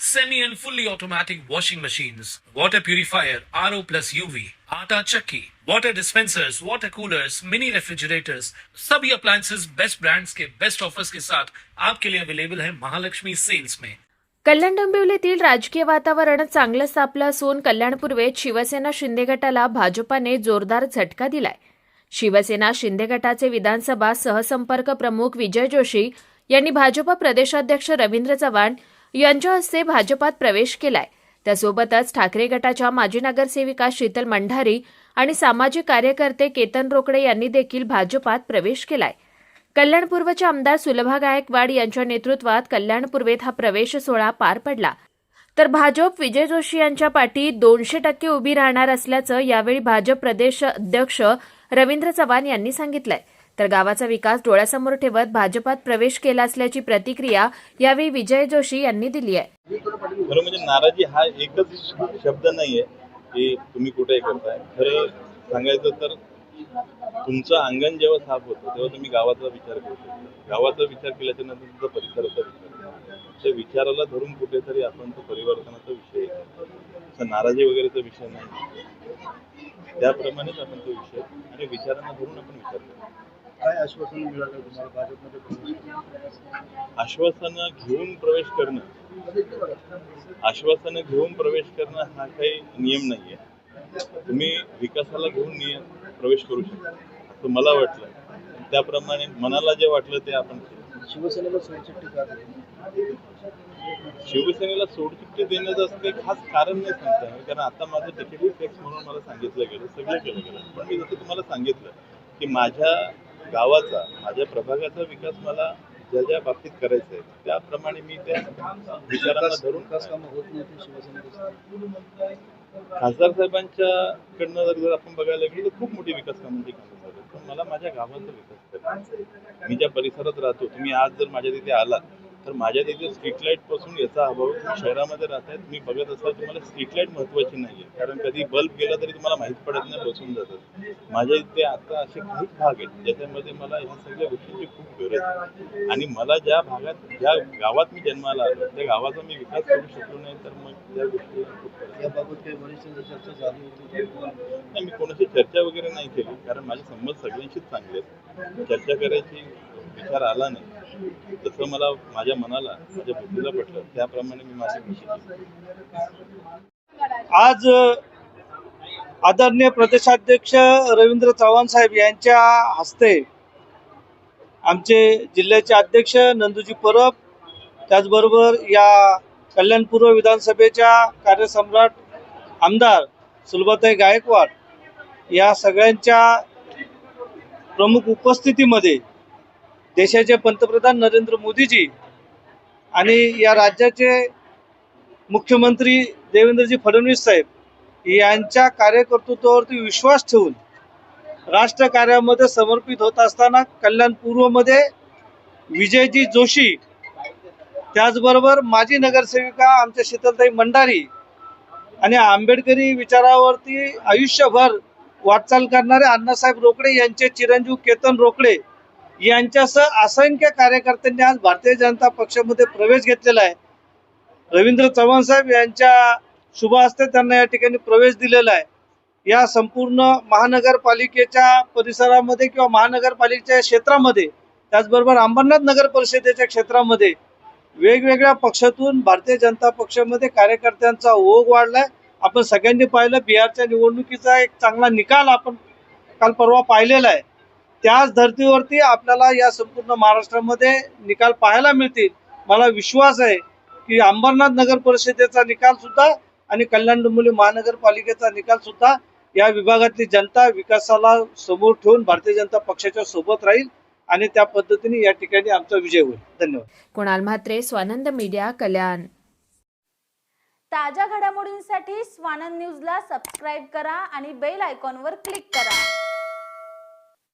semi and fully automatic washing machines, water purifier, RO plus UV, आटा chakki, water dispensers, water coolers, mini refrigerators, सभी appliances best brands के best offers के साथ आपके लिए available है महालक्ष्मी सेल्स में कल्याण डोंबिवलीतील राजकीय वातावरण चांगलं सापलं असून कल्याण पूर्वेत शिवसेना शिंदे गटाला भाजपाने जोरदार झटका दिलाय. शिवसेना शिंदे गटाचे विधानसभा सहसंपर्क प्रमुख विजय जोशी यांनी भाजप प्रदेशाध्यक्ष रवींद्र चव्हाण यांच्या हस्ते भाजपात प्रवेश केलाय. त्यासोबतच ठाकरे गटाच्या माजी नगरसेविका शीतल मंढारी आणि सामाजिक कार्यकर्ते केतन रोकडे यांनी देखील भाजपात प्रवेश केलाय. कल्याण पूर्वचे आमदार सुलभा गायकवाड यांच्या नेतृत्वात कल्याण पूर्वेत हा प्रवेश सोहळा पार पडला. तर भाजप विजय जोशी यांच्या पाठी दोनशे टक्के उभी राहणार असल्याचं यावेळी भाजप प्रदेश अध्यक्ष रवींद्र चव्हाण यांनी सांगितलंय. तर गावाचा विकास डोळ्यासमोर ठेवत भाजपात प्रवेश केला असल्याची प्रतिक्रिया यावेळी विजय जोशी यांनी दिली आहे. खरं म्हणजे नाराजी हा एकच शब्द नाहीये की तुम्ही कुठे करताय. खरं सांगायचं तर तुमचं अंगण जेव्हा साफ होतं तेव्हा तुम्ही गावाचा विचार करतो गावाचा विचार केल्याच्यानंतर तुमचा परिसराचा विचार करतो. त्या विचाराला धरून कुठेतरी आपण तो परिवर्तनाचा विषय घेतो. नाराजी वगैरेचा विषय नाही. त्याप्रमाणेच आपण तो विषय आणि विचारांना धरून आपण विचार करतो. काय आश्वासन मिळालं तुम्हाला भाजपमध्ये प्रवेश? आश्वासनं घेऊन प्रवेश करणं. आश्वासनं घेऊन प्रवेश करणं हा काही नियम नाहीये. तुम्ही विकासाला घेऊन नियम प्रवेश करू शकता. असं मला वाटलं. त्याप्रमाणे मनाला जे वाटलं ते आपण शिवसेनेला सोडचिठ्ठी का? शिवसेनेला सोडचिठ्ठी देण्याचं असं काही खास कारण नाही सांगता कारण आता माझं तिकीट फिक्स म्हणून मला सांगितलं गेलं. सगळं केलं गेलं. पण मी जसं तुम्हाला सांगितलं की माझ्या गावाचा माझ्या प्रभागाचा विकास मला ज्या ज्या बाबतीत करायचा आहे त्याप्रमाणे मी त्या विचारांना धरून खासदार साहेबांच्या कडनं जर जर आपण बघायला गेलो तर खूप मोठी विकास कामांची कामं झाली पण मला माझ्या गावाचा विकास करायचा आहे. मी ज्या परिसरात राहतो तुम्ही आज जर माझ्या तिथे आलात तर माझ्या तिथे स्ट्रीट लाइटपासून याचा अभाव तुम्ही शहरामध्ये राहताय तुम्ही बघत असाल तुम्हाला स्ट्रीट लाइट महत्वाची नाहीये. कारण कधी बल्ब गेला तरी तुम्हाला माहीत पडत नाही बसून जातात. माझ्या इथे आता असे काहीच भाग आहेत ज्याच्यामध्ये मला ह्या सगळ्या गोष्टींची खूप गरज आहे. आणि मला ज्या भागात ज्या गावात मी जन्माला आलो त्या गावाचा मी विकास करू शकलो नाही तर मग त्या गोष्टी आहे. काही नाही मी कोणाशी चर्चा वगैरे नाही केली कारण माझे संबंध सगळ्यांशीच चांगले आहेत. चर्चा करायची विचार आला नाही. तसं मला माझ्या मनाला माझ्या बुद्धीला पटलं. त्याप्रमाणे मी माझी कृषी आज आदरणीय प्रदेशाध्यक्ष रवींद्र चव्हाण साहेब यांच्या हस्ते आमचे जिल्ह्याचे अध्यक्ष नंदूजी परब त्याचबरोबर या कल्याणपूर्व विधानसभेच्या कार्यसम्राट आमदार सुलभाताई गायकवाड या सगळ्यांच्या प्रमुख उपस्थितीमध्ये देशाचे पंतप्रधान नरेंद्र मोदीजी आणि या राज्याचे मुख्यमंत्री देवेंद्रजी फडणवीस साहेब यांच्या कार्यकर्तृत्वावरती विश्वास ठेवून राष्ट्रकार्यामध्ये समर्पित होत असताना कल्याण पूर्वमध्ये विजयजी जोशी त्याचबरोबर माजी नगरसेविका आमच्या शीतलताई मंडारी आणि आंबेडकरी विचारावरती आयुष्यभर वाटचाल करणारे अण्णासाहेब रोकडे यांचे चिरंजीव केतन रोकडे यांच्यासह असंख्य कार्यकर्त्यांनी आज भारतीय जनता पक्षामध्ये प्रवेश घेतलेला आहे. रवींद्र चव्हाण साहेब यांच्या शुभ हस्ते त्यांना या ठिकाणी प्रवेश दिलेला आहे. या संपूर्ण महानगरपालिकेच्या परिसरामध्ये किंवा महानगरपालिकेच्या क्षेत्रामध्ये त्याचबरोबर अंबरनाथ नगर परिषदेच्या क्षेत्रामध्ये वेगवेगळ्या पक्षातून भारतीय जनता पक्षामध्ये कार्यकर्त्यांचा ओघ वाढलाय. आपण सगळ्यांनी पाहिलं बिहारच्या निवडणुकीचा एक चांगला निकाल आपण काल परवा पाहिलेला आहे. त्याच धर्तीवरती आपल्याला या संपूर्ण महाराष्ट्रामध्ये निकाल पाहायला मिळतील. मला विश्वास आहे की अंबरनाथ नगर परिषदेचा निकाल सुद्धा आणि कल्याण डोंबिवली महानगरपालिकेचा निकाल सुद्धा या विभागातली जनता विकासाला समोर ठेवून भारतीय जनता पक्षाच्या सोबत राहील आणि त्या पद्धतीने या ठिकाणी आमचा विजय होईल. धन्यवाद. कुणाल म्हात्रे स्वानंद मीडिया कल्याण. ताज्या घडामोडींसाठी स्वानंद न्यूजला सबस्क्राईब करा आणि बेल आयकॉनवर क्लिक करा.